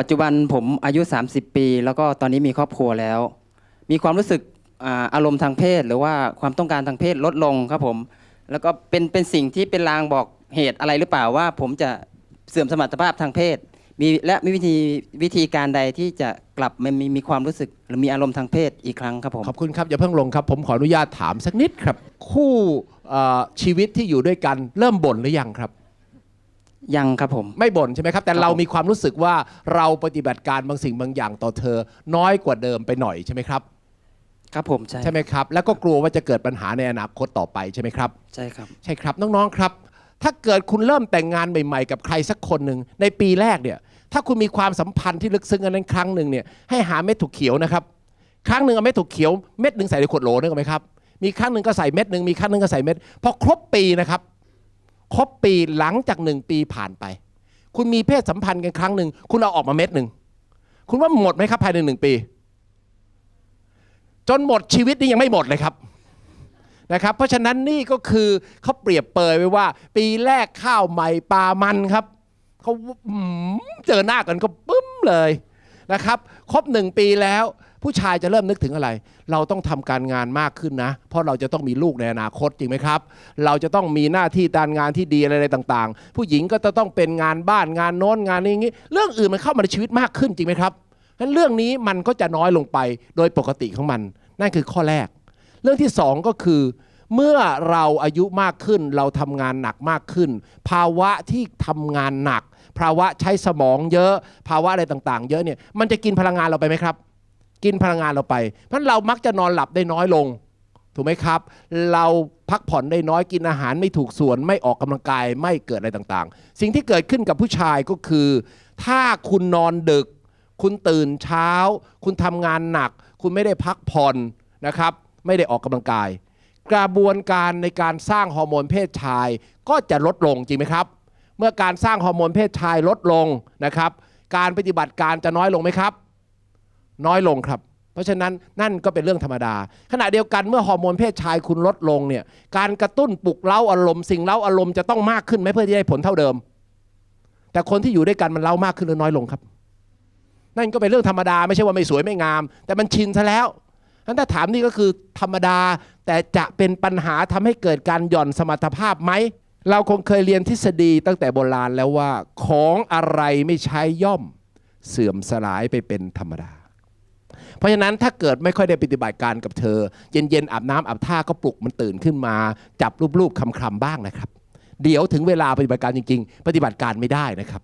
ปัจจุบันผมอายุ 30 ปี แล้วก็ตอนนี้มีครอบครัวแล้ว มีความรู้สึกอ่าอารมณ์ทางเพศ หรือว่าความต้องการทางเพศลดลงครับผม แล้วก็เป็นเป็นสิ่งที่เป็นลางบอกเหตุอะไรหรือเปล่าว่า ผมจะเสื่อมสมรรถภาพทางเพศ มีและมีวิธีวิธีการใดที่จะกลับมามีมีความรู้สึก หรือมีอารมณ์ทางเพศอีกครั้งครับผม ขอบคุณครับอย่าเพิ่งลงครับ ผมขออนุญาตถามสักนิดครับ คู่เอ่อชีวิตที่อยู่ด้วยกันเริ่มบ่นหรือยังครับ ยังครับผม ไม่บ่นใช่ไหมครับ แต่ครับเราผมมีความรู้สึกว่าเราปฏิบัติการบางสิ่งบางอย่างต่อเธอ น้อยกว่าเดิมไปหน่อยใช่ไหมครับ ครับผมใช่ใช่ไหมครับ แล้วก็กลัวว่าจะเกิดปัญหาในอนาคตต่อไปใช่ไหมครับ ใช่ครับ ใช่ครับน้องๆครับ ถ้าเกิดคุณเริ่มแต่งงานใหม่ ๆ กับใครสักคนหนึ่งในปีแรกเนี่ย ถ้าคุณมีความสัมพันธ์ที่ลึกซึ้งกันนั้นครั้งหนึ่งเนี่ยให้หาเม็ดถั่วเขียวนะครับ ครั้งหนึ่งเอาเม็ดถั่วเขียวเม็ดหนึ่งใส่ในขวดโหลนึกออกไหมครับมีครั้งหนึ่งก็ใส่เม็ดหนึ่งมีครั้งหนึ่งก็ใส่เม็ดพอครบปีนะครับ ครบปีหลังจากหนึ่งปีผ่านไป คุณมีเพศสัมพันธ์กันครั้งหนึ่งคุณเอาออกมาเม็ดหนึ่งคุณว่าหมดไหมครับภายในหนึ่งปี จนหมดชีวิตนี่ยังไม่หมดเลยครับนะครับ เพราะฉะนั้นนี่ก็คือเขาเปรียบเปยไว้ว่า ปีแรกข้าวใหม่ปลามันครับเขาเจอหน้ากันก็ปึ้มเลยนะครับ ครบหนึ่งปีแล้ว ผู้ชายจะเริ่มนึกถึงอะไร เราต้องทำการงานมากขึ้นนะ เพราะเราจะต้องมีลูกในอนาคตจริงไหมครับ เราจะต้องมีหน้าที่การงานที่ดีอะไรต่างๆ ผู้หญิงก็จะต้องเป็นงานบ้านงานโน้นงานนี้อย่างนี้ เรื่องอื่นมันเข้ามาในชีวิตมากขึ้นจริงไหมครับฉะนั้นเรื่องนี้มันก็จะน้อยลงไปโดยปกติของมัน นั่นคือข้อแรก เรื่องที่สองก็คือ เมื่อเราอายุมากขึ้นเราทำงานหนักมากขึ้น ภาวะที่ทำงานหนัก ภาวะใช้สมองเยอะ ภาวะอะไรต่างๆ เยอะเนี่ยมันจะกินพลังงานเราไปไหมครับ กินพลังงานเราไปเพราะฉะนั้นเรามักจะนอนหลับได้น้อยลง ถูกไหมครับ เราพักผ่อนได้น้อยกินอาหารไม่ถูกส่วนไม่ออกกำลังกายไม่เกิดอะไรต่างๆ สิ่งที่เกิดขึ้นกับผู้ชายก็คือ ถ้าคุณนอนดึก คุณตื่นเช้า คุณทำงานหนัก คุณไม่ได้พักผ่อนนะครับ ไม่ได้ออกกำลังกาย กระบวนการในการสร้างฮอร์โมนเพศชายก็จะลดลงจริงไหมครับ เมื่อการสร้างฮอร์โมนเพศชายลดลงนะครับ การปฏิบัติการจะน้อยลงไหมครับ น้อยลงครับ เพราะฉะนั้นนั่นก็เป็นเรื่องธรรมดา ขณะเดียวกันเมื่อฮอร์โมนเพศชายคุณลดลงเนี่ยการกระตุ้นปลุกเร้าอารมณ์สิ่งเร้าอารมณ์จะต้องมากขึ้นไหมเพื่อที่ได้ผลเท่าเดิม แต่คนที่อยู่ด้วยกันมันเร้ามากขึ้นหรือน้อยลงครับ นั่นก็เป็นเรื่องธรรมดาไม่ใช่ว่าไม่สวยไม่งาม แต่มันชินซะแล้วนั้นถ้าถามนี่ก็คือธรรมดาแต่จะเป็นปัญหาทำให้เกิดการหย่อนสมรรถภาพไหมเราคงเคยเรียนทฤษฎีตั้งแต่โบราณแล้วว่า ของอะไรไม่ใช้ย่อม เสื่อมสลายไปเป็นธรรมดา เพราะฉะนั้นถ้าเกิดไม่ค่อยได้ปฏิบัติการกับเธอ เย็นๆอาบน้ำอาบท่าก็ปลุกมันตื่นขึ้นมา จับรูปๆคำๆบ้างนะครับ เดี๋ยวถึงเวลาปฏิบัติการจริง ๆ ปฏิบัติการไม่ได้นะครับ